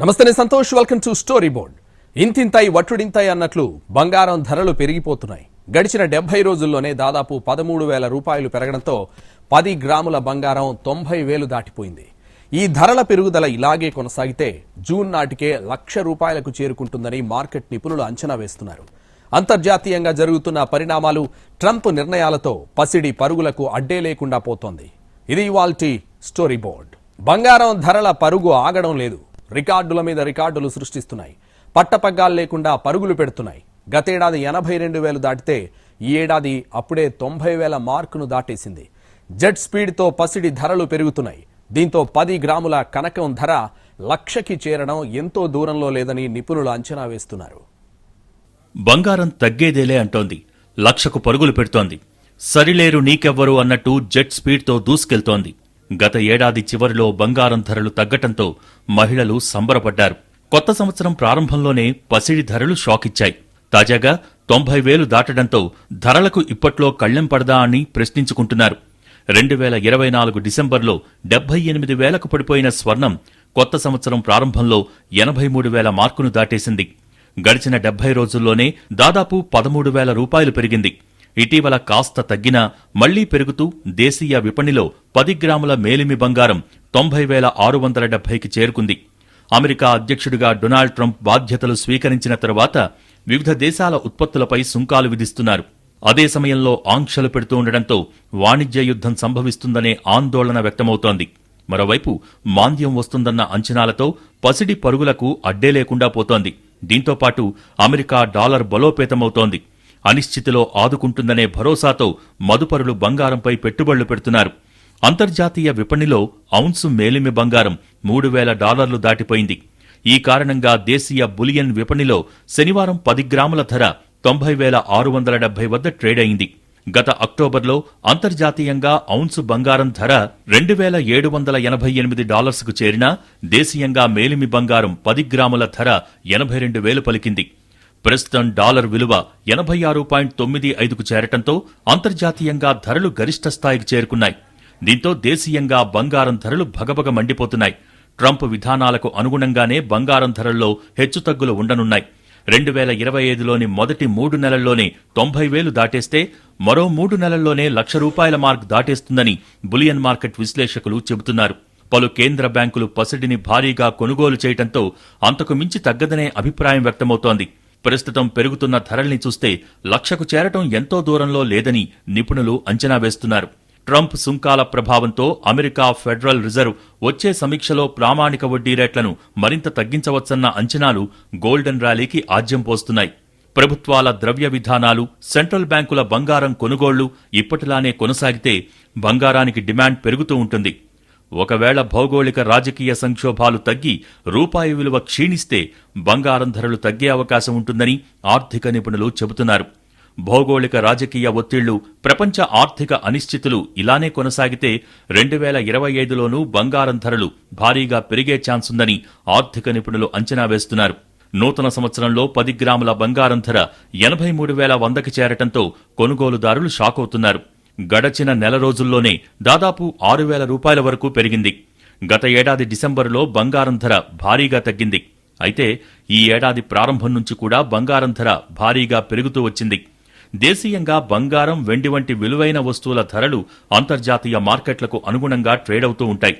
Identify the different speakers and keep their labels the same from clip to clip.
Speaker 1: నమస్తే నేను Santosh. Welcome to story board ఇంతింతాయి వట్టుడింతాయి అన్నట్లు బంగారం ధరలు పెరిగిపోతున్నాయి. గడిచిన డెబ్బై రోజుల్లోనే దాదాపు పదమూడు వేల రూపాయలు పెరగడంతో పది గ్రాముల బంగారం తొంభై వేలు దాటిపోయింది. ఈ ధరల పెరుగుదల ఇలాగే కొనసాగితే జూన్ నాటికే లక్ష రూపాయలకు చేరుకుంటుందని మార్కెట్ నిపుణులు అంచనా వేస్తున్నారు. అంతర్జాతీయంగా జరుగుతున్న పరిణామాలు ట్రంప్ నిర్ణయాలతో పసిడి పరుగులకు అడ్డే లేకుండా పోతోంది. ఇది ఇవాల్టి స్టోరీ బోర్డ్ బంగారం ధరల పరుగు ఆగడం లేదు. రికార్డుల మీద రికార్డులు సృష్టిస్తున్నాయి. పట్టపగ్గాలు లేకుండా పరుగులు పెడుతున్నాయి. గతేడాది ఎనభై రెండు వేలు దాటితే ఈ ఏడాది అప్పుడే తొంభై వేల మార్కును దాటేసింది. జెట్ స్పీడ్తో పసిడి ధరలు పెరుగుతున్నాయి. దీంతో పది గ్రాముల కనకం ధర లక్షకి చేరడం ఎంతో దూరంలో లేదని నిపుణులు అంచనా వేస్తున్నారు.
Speaker 2: బంగారం తగ్గేదేలే అంటోంది. లక్షకు పరుగులు పెడుతోంది. సరిలేరు నీకెవ్వరు అన్నట్టు జెట్ స్పీడ్తో దూసుకెళ్తోంది. గత ఏడాది చివరిలో బంగారం ధరలు తగ్గటంతో మహిళలు సంబరపడ్డారు. కొత్త సంవత్సరం ప్రారంభంలోనే పసిడి ధరలు షాకిచ్చాయి. తాజాగా తొంభై వేలు దాటడంతో ధరలకు ఇప్పట్లో కళ్ళెం పడదా అని ప్రశ్నించుకుంటున్నారు. రెండు వేల ఇరవై నాలుగు డిసెంబర్లో డెబ్బై ఎనిమిది వేలకు పడిపోయిన స్వర్ణం కొత్త సంవత్సరం ప్రారంభంలో ఎనభై మూడు వేల మార్కును దాటేసింది. గడిచిన డెబ్బై రోజుల్లోనే దాదాపు పదమూడు వేల రూపాయలు పెరిగింది. ఇటీవల కాస్త తగ్గినా మళ్ళీ పెరుగుతూ దేశీయ విపణిలో పది గ్రాముల మేలిమి బంగారం తొంభై వేల ఆరు వందల డెబ్బైకి చేరుకుంది. అమెరికా అధ్యక్షుడిగా డొనాల్డ్ ట్రంప్ బాధ్యతలు స్వీకరించిన తరువాత వివిధ దేశాల ఉత్పత్తులపై సుంకాలు విధిస్తున్నారు. అదే సమయంలో ఆంక్షలు పెడుతూ ఉండడంతో వాణిజ్య యుద్ధం సంభవిస్తుందనే ఆందోళన వ్యక్తమవుతోంది. మరోవైపు మాంద్యం వస్తుందన్న అంచనాలతో పసిడి పరుగులకు అడ్డే లేకుండా పోతోంది. దీంతో పాటు అమెరికా డాలర్ బలోపేతమవుతోంది. అనిశ్చితిలో ఆదుకుంటుందనే భరోసాతో మదుపరులు బంగారంపై పెట్టుబడులు పెడుతున్నారు. అంతర్జాతీయ విపణిలో ఔన్సు మేలిమి బంగారం మూడు వేల డాలర్లు దాటిపోయింది. ఈ కారణంగా దేశీయ బులియన్ విపణిలో శనివారం పది గ్రాముల ధర తొంభై వేల ఆరు వందల డెబ్బై వద్ద ట్రేడ్ అయింది. గత అక్టోబర్లో అంతర్జాతీయంగా ఔన్సు బంగారం ధర రెండు వేల ఏడు వందల ఎనభై ఎనిమిది డాలర్స్కు చేరినా దేశీయంగా మేలిమి బంగారం పది గ్రాముల ధర ఎనభై రెండు వేలు పలికింది. ప్రస్తుతం డాలర్ విలువ ఎనభై ఆరు పాయింట్ తొమ్మిది ఐదుకు చేరటంతో అంతర్జాతీయంగా ధరలు గరిష్ట స్థాయికి చేరుకున్నాయి. దీంతో దేశీయంగా బంగారం ధరలు భగభగ మండిపోతున్నాయి. ట్రంప్ విధానాలకు అనుగుణంగానే బంగారం ధరల్లో హెచ్చుతగ్గులు ఉండనున్నాయి. రెండు వేల ఇరవై ఐదులోని మొదటి మూడు నెలల్లోనే తొంభై వేలు దాటేస్తే మరో మూడు నెలల్లోనే లక్ష రూపాయల మార్క్ దాటేస్తుందని బులియన్ మార్కెట్ విశ్లేషకులు చెబుతున్నారు. పలు కేంద్ర బ్యాంకులు పసిడిని భారీగా కొనుగోలు చేయడంతో అంతకు మించి తగ్గదనే అభిప్రాయం వ్యక్తమవుతోంది. ప్రస్తుతం పెరుగుతున్న ధరల్ని చూస్తే లక్షకు చేరటం ఎంతో దూరంలో లేదని నిపుణులు అంచనా వేస్తున్నారు. ట్రంప్ సుంకాల ప్రభావంతో అమెరికా ఫెడరల్ రిజర్వ్ వచ్చే సమీక్షలో ప్రామాణిక వడ్డీ రేట్లను మరింత తగ్గించవచ్చన్న అంచనాలు గోల్డెన్ ర్యాలీకి ఆజ్యం పోస్తున్నాయి. ప్రభుత్వాల ద్రవ్య విధానాలు సెంట్రల్ బ్యాంకుల బంగారం కొనుగోళ్ళు ఇప్పటిలానే కొనసాగితే బంగారానికి డిమాండ్ పెరుగుతూ ఉంటుంది. ఒకవేళ భౌగోళిక రాజకీయ సంక్షోభాలు తగ్గి రూపాయి విలువ క్షీణిస్తే బంగారం ధరలు తగ్గే అవకాశం ఉంటుందని ఆర్థిక నిపుణులు చెబుతున్నారు. భౌగోళిక రాజకీయ ఒత్తిళ్ళు ప్రపంచ ఆర్థిక అనిశ్చితులు ఇలానే కొనసాగితే రెండు వేల ఇరవై ఐదులోనూ బంగారం ధరలు భారీగా పెరిగే ఛాన్స్ ఉందని ఆర్థిక నిపుణులు అంచనా వేస్తున్నారు. నూతన సంవత్సరంలో పది గ్రాముల బంగారం ధర ఎనభై మూడు వేల వందకి చేరటంతో కొనుగోలుదారులు షాకవుతున్నారు. గడచిన నెల రోజుల్లోనే దాదాపు ఆరు వేల రూపాయల వరకు పెరిగింది. గత ఏడాది డిసెంబరులో బంగారం ధర భారీగా తగ్గింది. అయితే ఈ ఏడాది ప్రారంభం నుంచి కూడా బంగారం ధర భారీగా పెరుగుతూ వచ్చింది. దేశీయంగా బంగారం వెండి వంటి విలువైన వస్తువుల ధరలు అంతర్జాతీయ మార్కెట్లకు అనుగుణంగా ట్రేడ్ అవుతూ ఉంటాయి.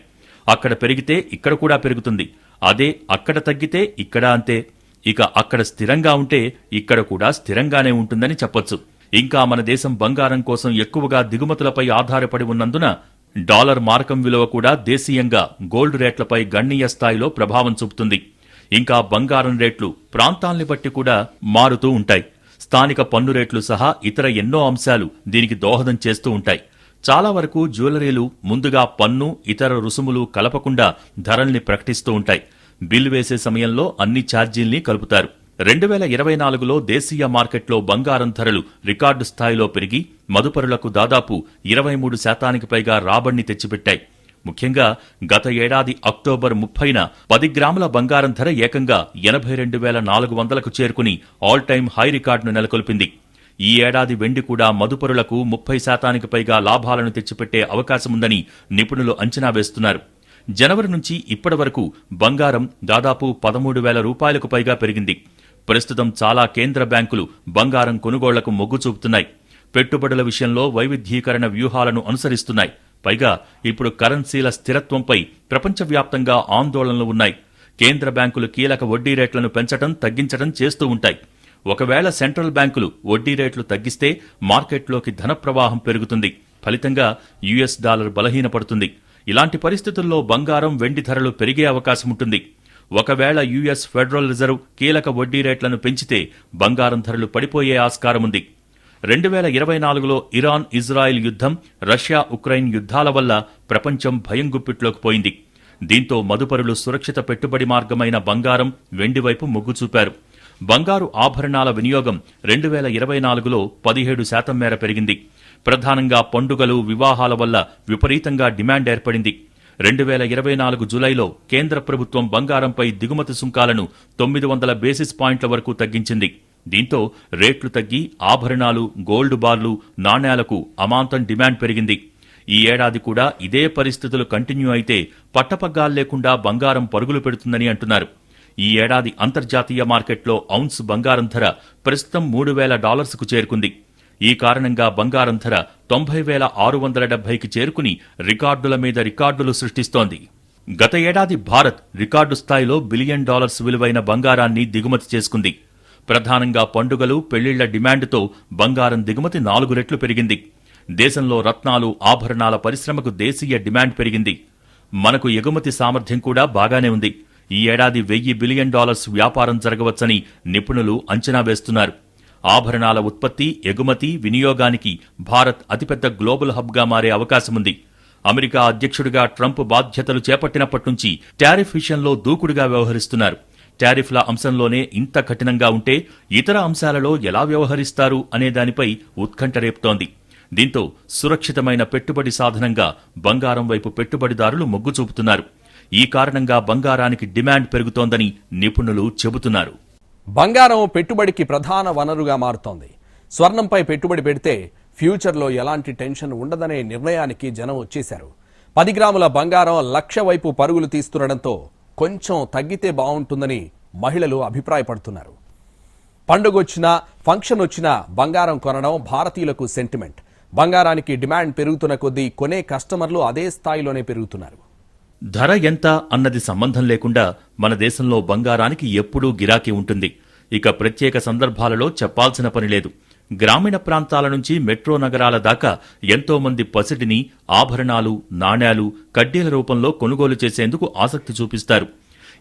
Speaker 2: అక్కడ పెరిగితే ఇక్కడ కూడా పెరుగుతుంది. అదే అక్కడ తగ్గితే ఇక్కడ అంతే. ఇక అక్కడ స్థిరంగా ఉంటే ఇక్కడ కూడా స్థిరంగానే ఉంటుందని చెప్పొచ్చు. ఇంకా మన దేశం బంగారం కోసం ఎక్కువగా దిగుమతులపై ఆధారపడి ఉన్నందున డాలర్ మారకం విలువ కూడా దేశీయంగా గోల్డ్ రేట్లపై గణనీయ స్థాయిలో ప్రభావం చూపుతుంది. ఇంకా బంగారం రేట్లు ప్రాంతాల్ని బట్టి కూడా మారుతూ ఉంటాయి. స్థానిక పన్ను రేట్లు సహా ఇతర ఎన్నో అంశాలు దీనికి దోహదం చేస్తూ ఉంటాయి. చాలా వరకు జ్యువెలరీలు ముందుగా పన్ను ఇతర రుసుములు కలపకుండా ధరల్ని ప్రకటిస్తూ ఉంటాయి. బిల్ వేసే సమయంలో అన్ని ఛార్జీల్ని కలుపుతారు. రెండు వేల ఇరవై నాలుగులో దేశీయ మార్కెట్లో బంగారం ధరలు రికార్డు స్థాయిలో పెరిగి మదుపరులకు దాదాపు ఇరవై మూడు శాతానికి పైగా రాబడిని తెచ్చిపెట్టాయి. ముఖ్యంగా గత ఏడాది అక్టోబర్ ముప్పైన పది గ్రాముల బంగారం ధర ఏకంగా ఎనభై రెండు వేల నాలుగు వందలకు చేరుకుని ఆల్ టైమ్ హై రికార్డును నెలకొల్పింది. ఈ ఏడాది వెండి కూడా మదుపరులకు ముప్పై శాతానికి పైగా లాభాలను తెచ్చిపెట్టే అవకాశముందని నిపుణులు అంచనా వేస్తున్నారు. జనవరి నుంచి ఇప్పటి వరకు బంగారం దాదాపు పదమూడు వేల రూపాయలకు పైగా పెరిగింది. ప్రస్తుతం చాలా కేంద్ర బ్యాంకులు బంగారం కొనుగోళ్ళకు మొగ్గు చూపుతున్నాయి. పెట్టుబడుల విషయంలో వైవిధ్యీకరణ వ్యూహాలను అనుసరిస్తున్నాయి. పైగా ఇప్పుడు కరెన్సీల స్థిరత్వంపై ప్రపంచవ్యాప్తంగా ఆందోళనలు ఉన్నాయి. కేంద్ర బ్యాంకులు కీలక వడ్డీ రేట్లను పెంచడం తగ్గించడం చేస్తూ ఉంటాయి. ఒకవేళ సెంట్రల్ బ్యాంకులు వడ్డీ రేట్లు తగ్గిస్తే మార్కెట్లోకి ధన ప్రవాహం పెరుగుతుంది. ఫలితంగా యుఎస్ డాలర్ బలహీనపడుతుంది. ఇలాంటి పరిస్థితుల్లో బంగారం వెండి ధరలు పెరిగే అవకాశం ఉంటుంది ఒకవేళ యుఎస్ ఫెడరల్ రిజర్వ్ కీలక వడ్డీ రేట్లను పెంచితే బంగారం ధరలు పడిపోయే ఆస్కారం ఉంది. రెండు వేల ఇరవై నాలుగులో ఇరాన్ ఇజ్రాయెల్ యుద్ధం రష్యా ఉక్రెయిన్ యుద్ధాల వల్ల ప్రపంచం భయం గుప్పిట్లోకి పోయింది. దీంతో మదుపరులు సురక్షిత పెట్టుబడి మార్గమైన బంగారం వెండి వైపు మొగ్గు చూపారు. బంగారు ఆభరణాల వినియోగం రెండు వేల ఇరవై నాలుగులో పదిహేడు శాతం మేర పెరిగింది. ప్రధానంగా పండుగలు వివాహాల వల్ల విపరీతంగా డిమాండ్ ఏర్పడింది. రెండు వేల ఇరవై నాలుగు జులైలో కేంద్ర ప్రభుత్వం బంగారంపై దిగుమతి సుంకాలను తొమ్మిది వందల బేసిస్ పాయింట్ల వరకు తగ్గించింది. దీంతో రేట్లు తగ్గి ఆభరణాలు గోల్డ్ బార్లు నాణ్యాలకు అమాంతం డిమాండ్ పెరిగింది. ఈ ఏడాది కూడా ఇదే పరిస్థితులు కంటిన్యూ అయితే పట్టపగ్గాలు లేకుండా బంగారం పరుగులు పెడుతుందని అంటున్నారు. ఈ ఏడాది అంతర్జాతీయ మార్కెట్లో ఔన్స్ బంగారం ధర ప్రస్తుతం మూడు వేల డాలర్స్కు చేరుకుంది. ఈ కారణంగా బంగారం ధర తొంభై వేల ఆరు వందల డెబ్బైకి చేరుకుని రికార్డుల మీద రికార్డులు సృష్టిస్తోంది. గత ఏడాది భారత్ రికార్డు స్థాయిలో బిలియన్ డాలర్స్ విలువైన బంగారాన్ని దిగుమతి చేసుకుంది. ప్రధానంగా పండుగలు పెళ్ళిళ్ళ డిమాండ్తో బంగారం దిగుమతి నాలుగు రెట్లు పెరిగింది. దేశంలో రత్నాలు ఆభరణాల పరిశ్రమకు దేశీయ డిమాండ్ పెరిగింది. మనకు ఎగుమతి సామర్థ్యం కూడా బాగానే ఉంది. ఈ ఏడాది వెయ్యి బిలియన్ డాలర్స్ వ్యాపారం జరగవచ్చని నిపుణులు అంచనా వేస్తున్నారు. ఆభరణాల ఉత్పత్తి ఎగుమతి వినియోగానికి భారత్ అతిపెద్ద గ్లోబల్ హబ్గా మారే అవకాశముంది. అమెరికా అధ్యక్షుడిగా ట్రంప్ బాధ్యతలు చేపట్టినప్పటి నుంచి టారిఫ్ విషయంలో దూకుడుగా వ్యవహరిస్తున్నారు. టారిఫ్ల అంశంలోనే ఇంత కఠినంగా ఉంటే ఇతర అంశాలలో ఎలా వ్యవహరిస్తారు అనే దానిపై ఉత్కంఠ రేపుతోంది. దీంతో సురక్షితమైన పెట్టుబడి సాధనంగా బంగారం వైపు పెట్టుబడిదారులు మొగ్గు చూపుతున్నారు ఈ కారణంగా బంగారానికి డిమాండ్ పెరుగుతోందని నిపుణులు చెబుతున్నారు.
Speaker 1: బంగారం పెట్టుబడికి ప్రధాన వనరుగా మారుతోంది. స్వర్ణంపై పెట్టుబడి పెడితే ఫ్యూచర్లో ఎలాంటి టెన్షన్ ఉండదనే నిర్ణయానికి జనం వచ్చేశారు. పది గ్రాముల బంగారం లక్ష వైపు పరుగులు తీస్తుండడంతో కొంచెం తగ్గితే బాగుంటుందని మహిళలు అభిప్రాయపడుతున్నారు. పండుగొచ్చినా ఫంక్షన్ వచ్చినా బంగారం కొనడం భారతీయులకు సెంటిమెంట్. బంగారానికి డిమాండ్ పెరుగుతున్న కొద్దీ కొనే కస్టమర్లు అదే స్థాయిలోనే పెరుగుతున్నారు.
Speaker 2: ధర ఎంత అన్నది సంబంధం లేకుండా మన దేశంలో బంగారానికి ఎప్పుడూ గిరాకీ ఉంటుంది. ఇక ప్రత్యేక సందర్భాలలో చెప్పాల్సిన పని లేదు. గ్రామీణ ప్రాంతాల నుంచి మెట్రో నగరాల దాకా ఎంతో మంది పసిడిని ఆభరణాలు నాణేలు కడ్డీల రూపంలో కొనుగోలు చేసేందుకు ఆసక్తి చూపిస్తారు.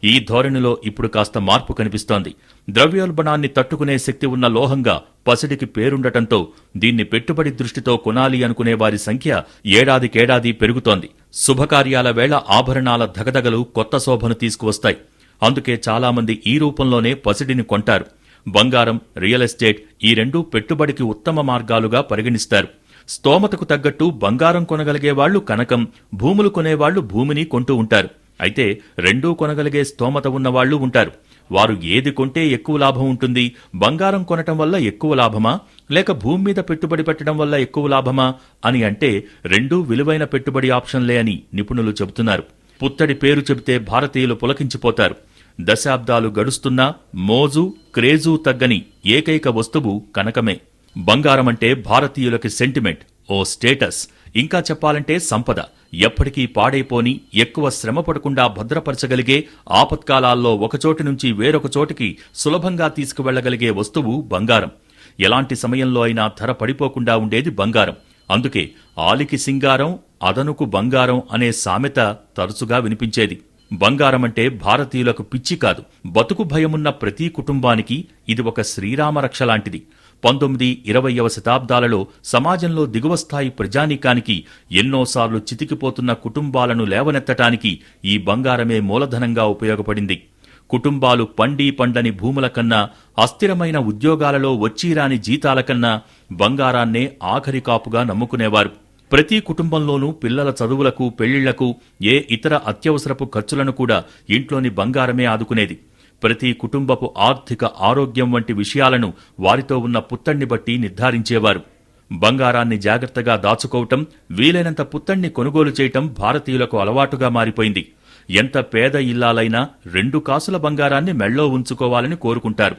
Speaker 2: ఈ ధోరణిలో ఇప్పుడు కాస్త మార్పు కనిపిస్తోంది. ద్రవ్యోల్బణాన్ని తట్టుకునే శక్తి ఉన్న లోహంగా పసిడికి పేరుండటంతో దీన్ని పెట్టుబడి దృష్టితో కొనాలి అనుకునే వారి సంఖ్య ఏడాదికేడాది పెరుగుతోంది. శుభకార్యాల వేళ ఆభరణాల ధగధగలు కొత్త శోభను తీసుకువస్తాయి. అందుకే చాలామంది ఈ రూపంలోనే పసిడిని కొంటారు. బంగారం రియల్ ఎస్టేట్ ఈ రెండూ పెట్టుబడికి ఉత్తమ మార్గాలుగా పరిగణిస్తారు. స్తోమతకు తగ్గట్టు బంగారం కొనగలిగే వాళ్ళు కనకం భూములు కొనేవాళ్ళు భూమిని కొంటూ ఉంటారు. అయితే రెండూ కొనగలిగే స్తోమత ఉన్నవాళ్ళు ఉంటారు. వారు ఏది కొంటే ఎక్కువ లాభం ఉంటుంది. బంగారం కొనటం వల్ల ఎక్కువ లాభమా? లేక భూమి మీద పెట్టుబడి పెట్టడం వల్ల ఎక్కువ లాభమా? అని అంటే రెండూ విలువైన పెట్టుబడి ఆప్షన్లే అని నిపుణులు చెబుతున్నారు. పుత్తడి పేరు చెబితే భారతీయులు పులకించిపోతారు. దశాబ్దాలు గడుస్తున్నా మోజు క్రేజు తగ్గని ఏకైక వస్తువు కనకమే. బంగారం అంటే భారతీయులకి సెంటిమెంట్ ఓ స్టేటస్. ఇంకా చెప్పాలంటే సంపద. ఎప్పటికీ పాడైపోని ఎక్కువ శ్రమ పడకుండా భద్రపరచగలిగే ఆపత్కాలాల్లో ఒకచోటి నుంచి వేరొక చోటికి సులభంగా తీసుకువెళ్ళగలిగే వస్తువు బంగారం. ఎలాంటి సమయంలో అయినా ధర పడిపోకుండా ఉండేది బంగారం. అందుకే ఆలికి సింగారం అదనుకు బంగారం అనే సామెత తరచుగా వినిపించేది. బంగారం అంటే భారతీయులకు పిచ్చి కాదు. బతుకు భయమున్న ప్రతి కుటుంబానికి ఇది ఒక శ్రీరామరక్ష లాంటిది. పంతొమ్మిది ఇరవయవ శతాబ్దాలలో సమాజంలో దిగువ స్థాయి ప్రజానీకానికి ఎన్నోసార్లు చితికిపోతున్న కుటుంబాలను లేవనెత్తటానికి ఈ బంగారమే మూలధనంగా ఉపయోగపడింది. కుటుంబాలు పండి పండని భూముల కన్నా అస్థిరమైన ఉద్యోగాలలో వచ్చిరాని జీతాల కన్నా బంగారాన్నే ఆఖరి కాపుగా నమ్ముకునేవారు. ప్రతి కుటుంబంలోనూ పిల్లల చదువులకు పెళ్ళిళ్ళకు ఏ ఇతర అత్యవసరపు ఖర్చులను కూడా ఇంట్లోని బంగారమే ఆదుకునేది. ప్రతి కుటుంబపు ఆర్థిక ఆరోగ్యం వంటి విషయాలను వారితో ఉన్న పుత్తణ్ణి బట్టి నిర్ధారించేవారు. బంగారాన్ని జాగ్రత్తగా దాచుకోవటం వీలైనంత పుత్తణ్ణి కొనుగోలు చేయటం భారతీయులకు అలవాటుగా మారిపోయింది. ఎంత పేద ఇల్లాలైనా రెండు కాసుల బంగారాన్ని మెళ్ళో ఉంచుకోవాలని కోరుకుంటారు.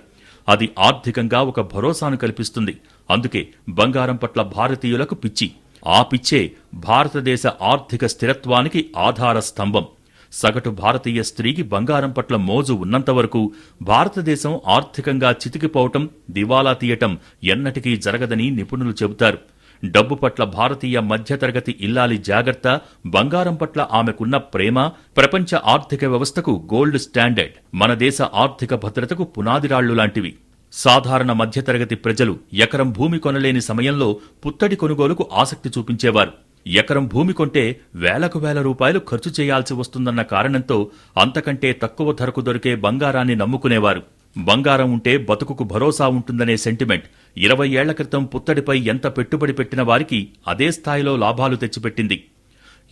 Speaker 2: అది ఆర్థికంగా ఒక భరోసాను కల్పిస్తుంది. అందుకే బంగారం పట్ల భారతీయులకు పిచ్చి. ఆ పిచ్చే భారతదేశ ఆర్థిక స్థిరత్వానికి ఆధార స్తంభం. సగటు భారతీయ స్త్రీకి బంగారం పట్ల మోజు ఉన్నంతవరకు భారతదేశం ఆర్థికంగా చితికిపోవటం దివాలా తీయటం ఎన్నటికీ జరగదని నిపుణులు చెబుతారు. డబ్బు పట్ల భారతీయ మధ్యతరగతి ఇల్లాలి జాగ్రత్త బంగారం పట్ల ఆమెకున్న ప్రేమ ప్రపంచ ఆర్థిక వ్యవస్థకు గోల్డ్ స్టాండర్డ్ మన దేశ ఆర్థిక భద్రతకు పునాదిరాళ్ళు లాంటివి. సాధారణ మధ్యతరగతి ప్రజలు ఎకరం భూమి కొనలేని సమయంలో పుత్తడి కొనుగోలుకు ఆసక్తి చూపించేవారు. ఎకరం భూమి కొంటే వేలకు వేల రూపాయలు ఖర్చు చేయాల్సి వస్తుందన్న కారణంతో అంతకంటే తక్కువ ధరకు దొరికే బంగారాన్ని నమ్ముకునేవారు. బంగారం ఉంటే బతుకుకు భరోసా ఉంటుందనే సెంటిమెంట్ ఇరవై ఏళ్ళ క్రితం పుత్తడిపై ఎంత పెట్టుబడి పెట్టిన వారికి అదే స్థాయిలో లాభాలు తెచ్చిపెట్టింది.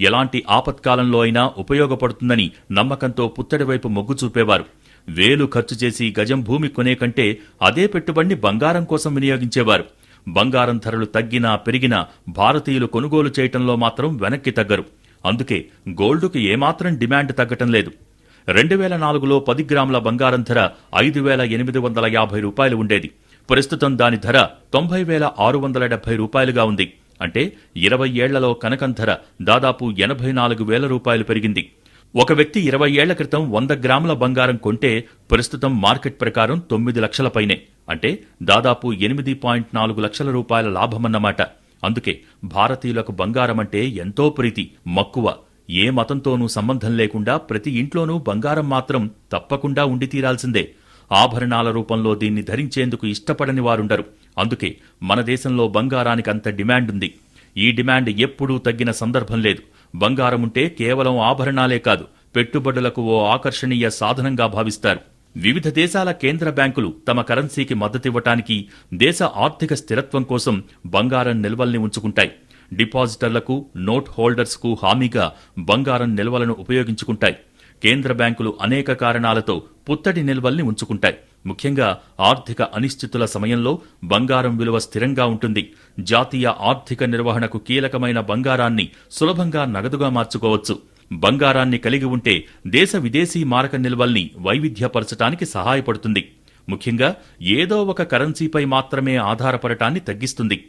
Speaker 2: ఎలాంటి ఆపత్కాలంలో అయినా ఉపయోగపడుతుందని నమ్మకంతో పుత్తడి వైపు మొగ్గు చూపేవారు. వేలు ఖర్చు చేసి గజం భూమి కొనే కంటే అదే పెట్టుబడిని బంగారం కోసం వినియోగించేవారు. బంగారం ధరలు తగ్గినా పెరిగినా భారతీయులు కొనుగోలు చేయటంలో మాత్రం వెనక్కి తగ్గరు. అందుకే గోల్డుకు ఏమాత్రం డిమాండ్ తగ్గటం లేదు. రెండు వేల నాలుగులో పది గ్రాముల బంగారం ధర ఐదు వేల ఎనిమిది వందల యాభై రూపాయలు ఉండేది. ప్రస్తుతం దాని ధర తొంభై వేల ఆరు వందల డెబ్బై రూపాయలుగా ఉంది. అంటే ఇరవై ఏళ్ళలో కనకం ధర దాదాపు ఎనభై నాలుగు వేల రూపాయలు పెరిగింది. ఒక వ్యక్తి ఇరవై ఏళ్ళ క్రితం వంద గ్రాముల బంగారం కొంటే ప్రస్తుతం మార్కెట్ ప్రకారం తొమ్మిది లక్షల పైనే. అంటే దాదాపు ఎనిమిది పాయింట్ నాలుగు లక్షల రూపాయల లాభమన్నమాట. అందుకే భారతీయులకు బంగారం అంటే ఎంతో ప్రీతి మక్కువ. ఏ మతంతోనూ సంబంధం లేకుండా ప్రతి ఇంట్లోనూ బంగారం మాత్రం తప్పకుండా ఉండి తీరాల్సిందే. ఆభరణాల రూపంలో దీన్ని ధరించేందుకు ఇష్టపడని వారుండరు. అందుకే మన దేశంలో బంగారానికి అంత డిమాండ్ ఉంది. ఈ డిమాండ్ ఎప్పుడూ తగ్గిన సందర్భం లేదు. బంగారం ఉంటే కేవలం ఆభరణాలే కాదు పెట్టుబడులకు ఓ ఆకర్షణీయ సాధనంగా భావిస్తారు. వివిధ దేశాల కేంద్ర బ్యాంకులు తమ కరెన్సీకి మద్దతివ్వటానికి దేశ ఆర్థిక స్థిరత్వం కోసం బంగారం నిల్వల్ని ఉంచుకుంటాయి. డిపాజిటర్లకు నోట్ హోల్డర్స్కు హామీగా బంగారం నిల్వలను ఉపయోగించుకుంటాయి. కేంద్ర బ్యాంకులు అనేక కారణాలతో పుత్తడి నిల్వల్ని ఉంచుకుంటాయి. ముఖ్యంగా ఆర్థిక అనిశ్చితుల సమయంలో బంగారం విలువ స్థిరంగా ఉంటుంది. జాతీయ ఆర్థిక నిర్వహణకు కీలకమైన బంగారాన్ని సులభంగా నగదుగా మార్చుకోవచ్చు. బంగారాన్ని కలిగి ఉంటే దేశ విదేశీ మారక నిల్వల్ని వైవిధ్యపరచటానికి సహాయపడుతుంది. ముఖ్యంగా ఏదో ఒక కరెన్సీపై మాత్రమే ఆధారపడటాన్ని తగ్గిస్తుంది.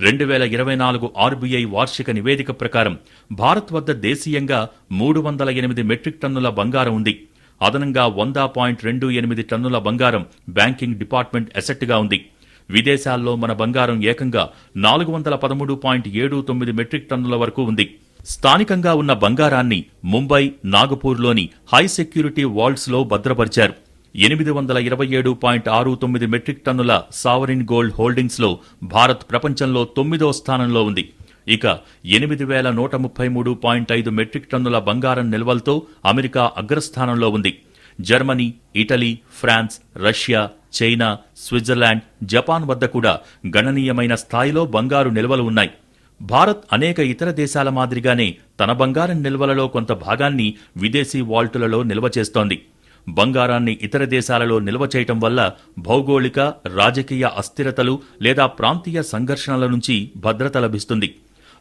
Speaker 2: రెండు వేల ఇరవై నాలుగు ఆర్బీఐ వార్షిక నివేదిక ప్రకారం భారత్ వద్ద దేశీయంగా మూడు వందల ఎనిమిది మెట్రిక్ టన్నుల బంగారం ఉంది. అదనంగా వంద పాయింట్ రెండు ఎనిమిది టన్నుల బంగారం బ్యాంకింగ్ డిపార్ట్మెంట్ అసెట్గా ఉంది. విదేశాల్లో మన బంగారం ఏకంగా నాలుగు వందల పదమూడు పాయింట్ ఏడు తొమ్మిది మెట్రిక్ టన్నుల వరకు ఉంది. స్థానికంగా ఉన్న బంగారాన్ని ముంబై నాగపూర్లోని హై సెక్యూరిటీ వాల్డ్స్లో భద్రపరిచారు. ఎనిమిది వందల ఇరవై ఏడు పాయింట్ ఆరు తొమ్మిది మెట్రిక్ టన్నుల సావరిన్ గోల్డ్ హోల్డింగ్స్లో భారత్ ప్రపంచంలో తొమ్మిదో స్థానంలో ఉంది. ఇక ఎనిమిది వేల నూట ముప్పై మూడు పాయింట్ ఐదు మెట్రిక్ టన్నుల బంగారం నిల్వలతో అమెరికా అగ్రస్థానంలో ఉంది. Germany Italy France Russia China Switzerland Japan వద్ద కూడా గణనీయమైన స్థాయిలో బంగారు నిల్వలు ఉన్నాయి. భారత్ అనేక ఇతర దేశాల మాదిరిగానే తన బంగారం నిల్వలలో కొంత భాగాన్ని విదేశీ వాల్టులలో నిల్వ చేస్తోంది. బంగారాన్ని ఇతర దేశాలలో నిల్వ చేయటం వల్ల భౌగోళిక రాజకీయ అస్థిరతలు లేదా ప్రాంతీయ సంఘర్షణల నుంచి భద్రత లభిస్తుంది.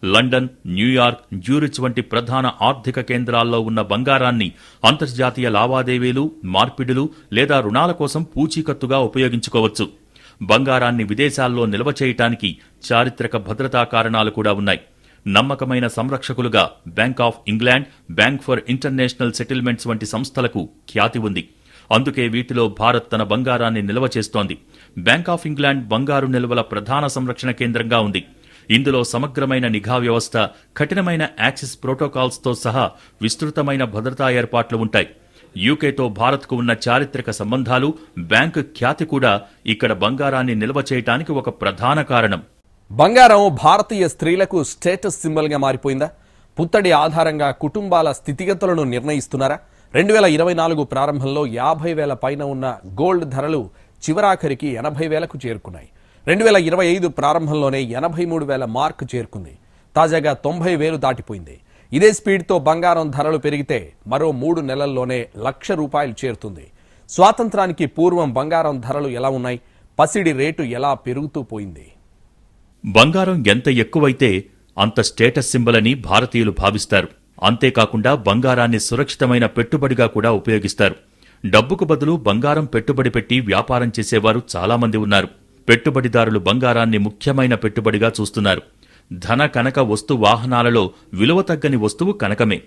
Speaker 2: లండన్ న్యూయార్క్ జ్యూరిచ్ వంటి ప్రధాన ఆర్థిక కేంద్రాల్లో ఉన్న బంగారాన్ని అంతర్జాతీయ లావాదేవీలు మార్పిడులు లేదా రుణాల కోసం పూచీకత్తుగా ఉపయోగించుకోవచ్చు. బంగారాన్ని విదేశాల్లో నిల్వ చేయటానికి చారిత్రక భద్రతా కారణాలు కూడా ఉన్నాయి. నమ్మకమైన సంరక్షకులుగా bank of England bank for international settlements వంటి సంస్థలకు ఖ్యాతి ఉంది. అందుకే వీటిలో భారత్ తన బంగారాన్ని నిల్వ చేస్తోంది. బ్యాంక్ ఆఫ్ ఇంగ్లాండ్ బంగారు నిల్వల ప్రధాన సంరక్షణ కేంద్రంగా ఉంది. ఇందులో సమగ్రమైన నిఘా వ్యవస్థ కఠినమైన యాక్సిస్ ప్రోటోకాల్స్తో సహా విస్తృతమైన భద్రతా ఏర్పాట్లు ఉంటాయి. యూకేతో భారత్కు ఉన్న చారిత్రక సంబంధాలు బ్యాంకు ఖ్యాతి కూడా ఇక్కడ బంగారాన్ని నిల్వ చేయటానికి ఒక ప్రధాన కారణం.
Speaker 1: బంగారం భారతీయ స్త్రీలకు స్టేటస్ సింబల్గా మారిపోయిందా? పుత్తడి ఆధారంగా కుటుంబాల స్థితిగతులను నిర్ణయిస్తున్నారా? రెండు వేల ఇరవై నాలుగు ప్రారంభంలో యాభై వేల పైన ఉన్న గోల్డ్ ధరలు చివరాఖరికి ఎనభై వేలకు చేరుకున్నాయి. రెండు వేల ఇరవై ఐదు ప్రారంభంలోనే ఎనభై మూడు వేల మార్క్ చేరుకుంది. తాజాగా తొంభై వేలు దాటిపోయింది. ఇదే స్పీడ్తో బంగారం ధరలు పెరిగితే మరో మూడు నెలల్లోనే లక్ష రూపాయలు చేరుతుంది. స్వాతంత్రానికి పూర్వం బంగారం ధరలు ఎలా ఉన్నాయి? పసిడి రేటు ఎలా పెరుగుతూ పోయింది?
Speaker 2: బంగారం ఎంత ఎక్కువైతే అంత స్టేటస్ సింబల్ అని భారతీయులు భావిస్తారు. అంతేకాకుండా బంగారాన్ని సురక్షితమైన పెట్టుబడిగా కూడా ఉపయోగిస్తారు. డబ్బుకు బదులు బంగారం పెట్టుబడి పెట్టి వ్యాపారం చేసేవారు చాలామంది ఉన్నారు. పెట్టుబడిదారులు బంగారాన్ని ముఖ్యమైన పెట్టుబడిగా చూస్తున్నారు. ధన కనక వస్తు వాహనాలలో విలువ తగ్గని వస్తువు కనకమే.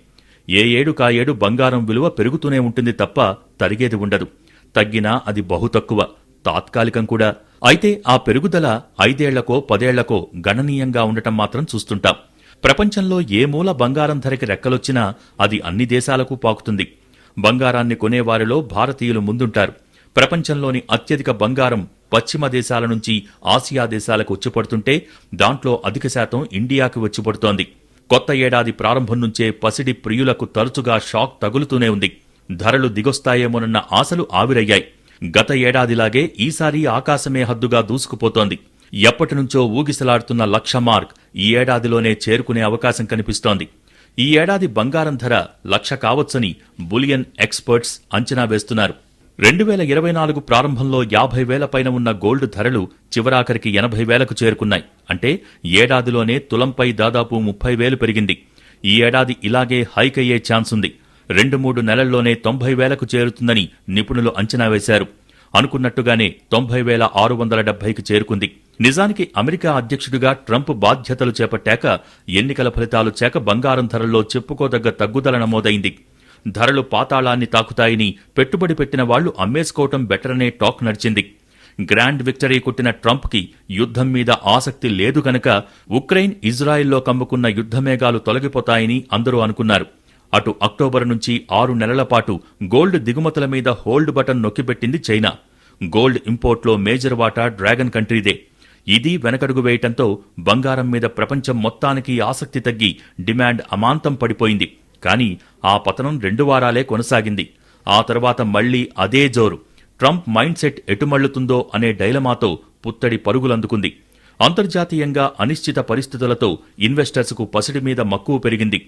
Speaker 2: ఏ ఏడు కాయేడు బంగారం విలువ పెరుగుతూనే ఉంటుంది తప్ప తరిగేది ఉండదు. తగ్గినా అది బహు తక్కువ తాత్కాలికం కూడా. అయితే ఆ పెరుగుదల ఐదేళ్ళకో పదేళ్ళకో గణనీయంగా ఉండటం మాత్రం చూస్తుంటాం. ప్రపంచంలో ఏ మూల బంగారం ధరకి రెక్కలొచ్చినా అది అన్ని దేశాలకు పాకుతుంది. బంగారాన్ని కొనేవారిలో భారతీయులు ముందుంటారు. ప్రపంచంలోని అత్యధిక బంగారం పశ్చిమ దేశాల నుంచి ఆసియా దేశాలకు వచ్చిపడుతుంటే దాంట్లో అధిక శాతం ఇండియాకు వచ్చిపడుతోంది. కొత్త ఏడాది ప్రారంభం నుంచే పసిడి ప్రియులకు తరచుగా షాక్ తగులుతూనే ఉంది. ధరలు దిగొస్తాయేమోనన్న ఆశలు ఆవిరయ్యాయి. గత ఏడాదిలాగే ఈసారి ఆకాశమే హద్దుగా దూసుకుపోతోంది. ఎప్పటినుంచో ఊగిసలాడుతున్న లక్ష మార్క్ ఈ ఏడాదిలోనే చేరుకునే అవకాశం కనిపిస్తోంది. ఈ ఏడాది బంగారం ధర లక్ష కావచ్చని బులియన్ ఎక్స్పర్ట్స్ అంచనా వేస్తున్నారు. రెండు వేల ఇరవై నాలుగు ప్రారంభంలో యాభై వేల పైన ఉన్న గోల్డ్ ధరలు చివరాఖరికి ఎనభై వేలకు చేరుకున్నాయి. అంటే ఏడాదిలోనే తులంపై దాదాపు ముప్పై వేలు పెరిగింది. ఈ ఏడాది ఇలాగే హైక్ అయ్యే ఛాన్స్ ఉంది. రెండు మూడు నెలల్లోనే తొంభై వేలకు చేరుతుందని నిపుణులు అంచనా వేశారు. అనుకున్నట్టుగానే తొంభై వేల ఆరు వందల డెబ్బైకి చేరుకుంది. నిజానికి అమెరికా అధ్యక్షుడిగా ట్రంప్ బాధ్యతలు చేపట్టాక ఎన్నికల ఫలితాలు చేక బంగారం ధరల్లో చెప్పుకోదగ్గ తగ్గుదల నమోదైంది. ధరలు పాతాళాన్ని తాకుతాయని పెట్టుబడి పెట్టిన వాళ్ళు అమ్మేసుకోవటం బెటరనే టాక్ నడిచింది. గ్రాండ్ విక్టరీ కొట్టిన ట్రంప్కి యుద్ధం మీద ఆసక్తి లేదు గనక ఉక్రెయిన్ ఇజ్రాయెల్లో కమ్ముకున్న యుద్ధమేఘాలు తొలగిపోతాయని అందరూ అనుకున్నారు. అటు అక్టోబర్ నుంచి ఆరు నెలల పాటు గోల్డ్ దిగుమతుల మీద హోల్డ్ బటన్ నొక్కిపెట్టింది చైనా. గోల్డ్ ఇంపోర్ట్లో మేజర్ వాటా డ్రాగన్ కంట్రీదే. ఇది వెనకడుగు వేయటంతో బంగారం మీద ప్రపంచం మొత్తానికి ఆసక్తి తగ్గి డిమాండ్ అమాంతం పడిపోయింది. కానీ ఆ పతనం రెండు వారాలే కొనసాగింది. ఆ తర్వాత మళ్ళీ అదే జోరు. ట్రంప్ మైండ్ సెట్ ఎటుమళ్ళుతుందో అనే డైలమాతో పుత్తడి పరుగులందుకుంది. అంతర్జాతీయంగా అనిశ్చిత పరిస్థితులతో ఇన్వెస్టర్స్కు పసిడి మీద మక్కువ పెరిగింది.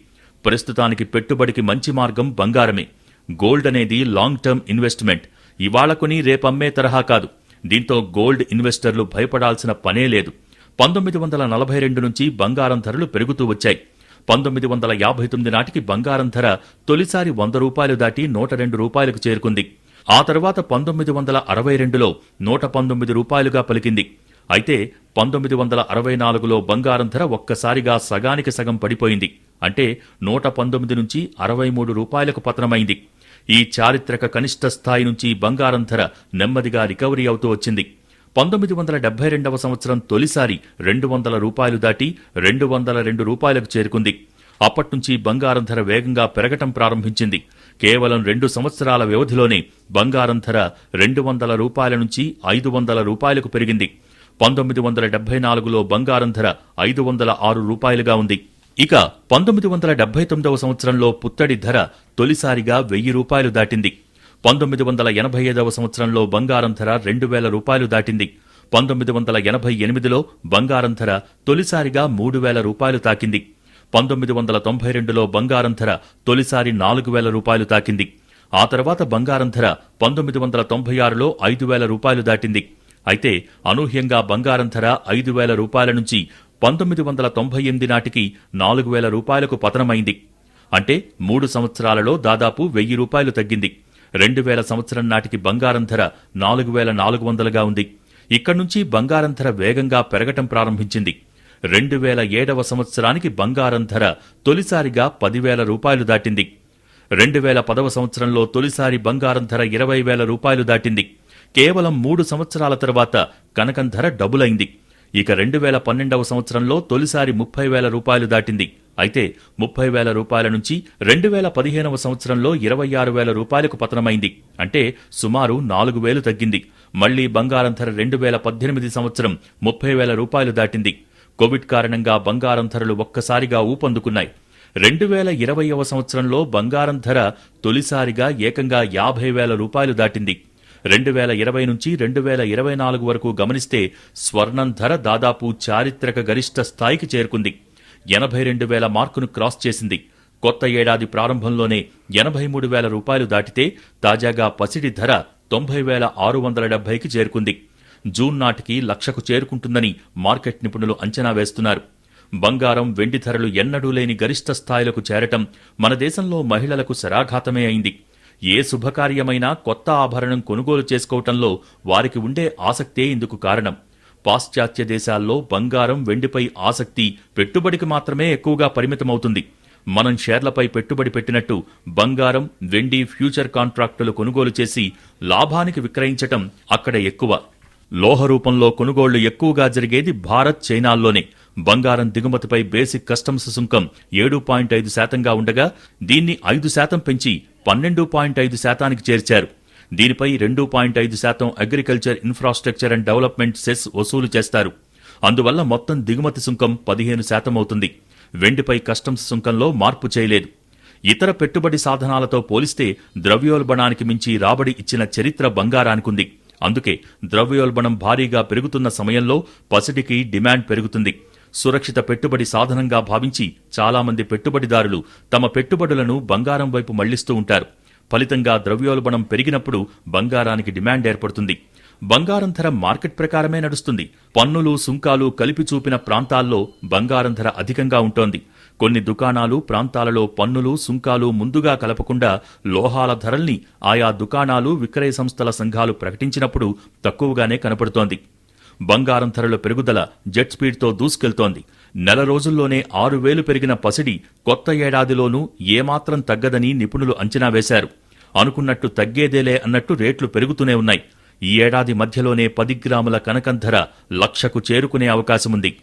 Speaker 2: ప్రస్తుతానికి పెట్టుబడికి మంచి మార్గం బంగారమే. గోల్డ్ అనేది లాంగ్ టర్మ్ ఇన్వెస్ట్మెంట్. ఇవాళ కొని రేపమ్మే తరహా కాదు. దీంతో గోల్డ్ ఇన్వెస్టర్లు భయపడాల్సిన పనే లేదు. పంతొమ్మిది వందల నలభై రెండు నుంచి బంగారం ధరలు పెరుగుతూ వచ్చాయి. పంతొమ్మిది వందల యాభై తొమ్మిది నాటికి బంగారం ధర తొలిసారి వంద రూపాయలు దాటి నూట రెండు రూపాయలకు చేరుకుంది. ఆ తర్వాత పంతొమ్మిది వందల అరవై రెండులో నూట పంతొమ్మిది రూపాయలుగా పలికింది. అయితే పంతొమ్మిది వందల అరవై నాలుగులో బంగారం ధర ఒక్కసారిగా సగానికి సగం పడిపోయింది. అంటే నూట పంతొమ్మిది నుంచి అరవై మూడు రూపాయలకు పతనమైంది. ఈ చారిత్రక కనిష్ట స్థాయి నుంచి బంగారం ధర నెమ్మదిగా రికవరీ అవుతూ వచ్చింది. పంతొమ్మిది వందల డెబ్బై రెండవ సంవత్సరం తొలిసారి రెండు వందల రూపాయలు దాటి రెండు వందల రెండు రూపాయలకు చేరుకుంది. అప్పట్నుంచి బంగారం ధర వేగంగా పెరగటం ప్రారంభించింది. కేవలం రెండు సంవత్సరాల వ్యవధిలోనే బంగారం ధర రెండు వందల రూపాయల నుంచి ఐదు వందల రూపాయలకు పెరిగింది. పంతొమ్మిది వందల డెబ్బై నాలుగులో బంగారం ధర ఐదు వందల ఆరు రూపాయలుగా ఉంది. ఇక పంతొమ్మిది వందల డెబ్బై తొమ్మిదవ సంవత్సరంలో పుత్తడి ధర తొలిసారిగా వెయ్యి రూపాయలు దాటింది. పంతొమ్మిది వందల ఎనభై ఐదవ సంవత్సరంలో బంగారం ధర రెండు వేల రూపాయలు దాటింది. పంతొమ్మిది వందల ఎనభై ఎనిమిదిలో బంగారం ధర తొలిసారిగా మూడు వేల రూపాయలు తాకింది. పంతొమ్మిది వందల తొంభై రెండులో బంగారం ధర తొలిసారి నాలుగు వేల రూపాయలు తాకింది. ఆ తర్వాత బంగారం ధర పంతొమ్మిది వందల తొంభై ఆరులో ఐదు వేల రూపాయలు దాటింది. అయితే అనూహ్యంగా బంగారం ధర ఐదు వేల రూపాయల నుంచి పంతొమ్మిది వందల తొంభై ఎనిమిది నాటికి నాలుగు వేల రూపాయలకు పతనమైంది. అంటే మూడు సంవత్సరాలలో దాదాపు వెయ్యి రూపాయలు తగ్గింది. రెండు వేల సంవత్సరం నాటికి బంగారం ధర నాలుగు వేల నాలుగు వందలుగా ఉంది. ఇక్కడి నుంచి బంగారం ధర వేగంగా పెరగటం ప్రారంభించింది. రెండు వేల ఏడవ సంవత్సరానికి బంగారం ధర తొలిసారిగా పదివేల రూపాయలు దాటింది. రెండు వేల పదవ సంవత్సరంలో తొలిసారి బంగారం ధర ఇరవై వేల రూపాయలు దాటింది. కేవలం మూడు సంవత్సరాల తర్వాత కనకం ధర డబులైంది. ఇక రెండు వేల పన్నెండవ సంవత్సరంలో తొలిసారి ముప్పై వేల రూపాయలు దాటింది. అయితే ముప్పై వేల రూపాయల నుంచి రెండు వేల పదిహేనవ సంవత్సరంలో ఇరవై ఆరు వేల రూపాయలకు పతనమైంది. అంటే సుమారు నాలుగు వేలు తగ్గింది. మళ్ళీ బంగారం ధర రెండు వేల పద్దెనిమిది సంవత్సరం ముప్పై వేల రూపాయలు దాటింది. కోవిడ్ కారణంగా బంగారం ధరలు ఒక్కసారిగా ఊపందుకున్నాయి. రెండు వేల ఇరవైవ సంవత్సరంలో బంగారం ధర తొలిసారిగా ఏకంగా యాభై వేల రూపాయలు దాటింది. రెండు వేల ఇరవై నుంచి రెండు వేల ఇరవై నాలుగు వరకు గమనిస్తే స్వర్ణం ధర దాదాపు చారిత్రక గరిష్ట స్థాయికి చేరుకుంది. ఎనభై రెండు వేల మార్కును క్రాస్ చేసింది. కొత్త ఏడాది ప్రారంభంలోనే ఎనభై మూడు వేల రూపాయలు దాటితే తాజాగా పసిడి ధర తొంభై వేల ఆరు వందల డెబ్బైకి చేరుకుంది. జూన్ నాటికి లక్షకు చేరుకుంటుందని మార్కెట్ నిపుణులు అంచనా వేస్తున్నారు. బంగారం వెండి ధరలు ఎన్నడూ లేని గరిష్ట స్థాయిలకు చేరటం మన దేశంలో మహిళలకు శరాఘాతమే అయింది. ఏ శుభకార్యమైనా కొత్త ఆభరణం కొనుగోలు చేసుకోవటంలో వారికి ఉండే ఆసక్తే ఇందుకు కారణం. పాశ్చాత్య దేశాల్లో బంగారం వెండిపై ఆసక్తి పెట్టుబడికి మాత్రమే ఎక్కువగా పరిమితమవుతుంది. మనం షేర్లపై పెట్టుబడి పెట్టినట్టు బంగారం వెండి ఫ్యూచర్ కాంట్రాక్టులు కొనుగోలు చేసి లాభానికి విక్రయించటం అక్కడ ఎక్కువ. లోహ రూపంలో కొనుగోళ్ళు ఎక్కువగా జరిగేది భారత్ చైనాల్లోనే. బంగారం దిగుమతిపై బేసిక్ కస్టమ్స్ సుంకం ఏడు పాయింట్ ఐదు శాతంగా ఉండగా దీన్ని ఐదు శాతం పెంచి పన్నెండు పాయింట్ ఐదు శాతానికి చేర్చారు. దీనిపై రెండు పాయింట్ ఐదు శాతం agriculture infrastructure and development cess వసూలు చేస్తారు. అందువల్ల మొత్తం దిగుమతి సుంకం పదిహేను శాతం అవుతుంది. వెండిపై కస్టమ్స్ సుంకంలో మార్పు చేయలేదు. ఇతర పెట్టుబడి సాధనాలతో పోలిస్తే ద్రవ్యోల్బణానికి మించి రాబడి ఇచ్చిన చరిత్ర బంగారానికుంది. అందుకే ద్రవ్యోల్బణం భారీగా పెరుగుతున్న సమయంలో పసిడికి డిమాండ్ పెరుగుతుంది. సురక్షిత పెట్టుబడి సాధనంగా భావించి చాలామంది పెట్టుబడిదారులు తమ పెట్టుబడులను బంగారం వైపు మళ్ళిస్తూ ఉంటారు. ఫలితంగా ద్రవ్యోల్బణం పెరిగినప్పుడు బంగారానికి డిమాండ్ ఏర్పడుతుంది. బంగారం ధర మార్కెట్ ప్రకారమే నడుస్తుంది. పన్నులు సుంకాలు కలిపి చూపిన ప్రాంతాల్లో బంగారం ధర అధికంగా ఉంటోంది. కొన్ని దుకాణాలు ప్రాంతాలలో పన్నులు సుంకాలు ముందుగా కలపకుండా లోహాల ధరల్ని ఆయా దుకాణాలు విక్రయ సంస్థల సంఘాలు ప్రకటించినప్పుడు తక్కువగానే కనపడుతోంది. బంగారం ధరల పెరుగుదల జెట్ స్పీడ్తో దూసుకెళ్తోంది. నెల రోజుల్లోనే ఆరు వేలు పెరిగిన పసిడి కొత్త ఏడాదిలోనూ ఏమాత్రం తగ్గదని నిపుణులు అంచనా వేశారు. అనుకున్నట్టు తగ్గేదేలే అన్నట్టు రేట్లు పెరుగుతూనే ఉన్నాయి. ఈ ఏడాది మధ్యలోనే పది గ్రాముల కనకంధర లక్షకు చేరుకునే అవకాశముంది.